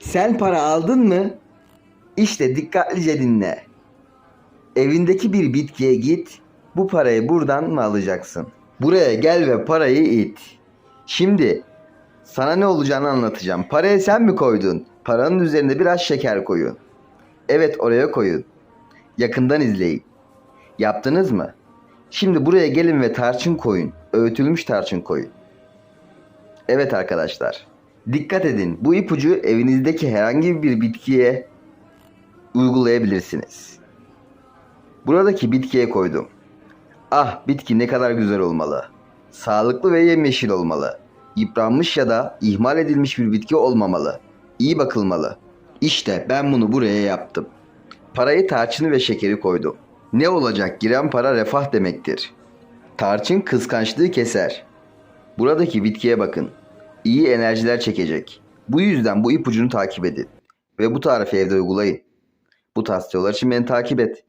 Sen para aldın mı? İşte dikkatlice dinle. Evindeki bir bitkiye git. Bu parayı buradan mı alacaksın? Buraya gel ve parayı it. Şimdi sana ne olacağını anlatacağım. Parayı sen mi koydun? Paranın üzerinde biraz şeker koyun. Evet oraya koyun. Yakından izleyin. Yaptınız mı? Şimdi buraya gelin ve tarçın koyun. Öğütülmüş tarçın koyun. Evet arkadaşlar. Dikkat edin. Bu ipucu evinizdeki herhangi bir bitkiye uygulayabilirsiniz. Buradaki bitkiye koydum. Ah bitki ne kadar güzel olmalı. Sağlıklı ve yemyeşil olmalı. Yıpranmış ya da ihmal edilmiş bir bitki olmamalı. İyi bakılmalı. İşte ben bunu buraya yaptım. Parayı tarçını ve şekeri koydum. Ne olacak giren para refah demektir. Tarçın kıskançlığı keser. Buradaki bitkiye bakın. İyi enerjiler çekecek. Bu yüzden bu ipucunu takip edin. Ve bu tarifi evde uygulayın. Bu tarz için beni takip et.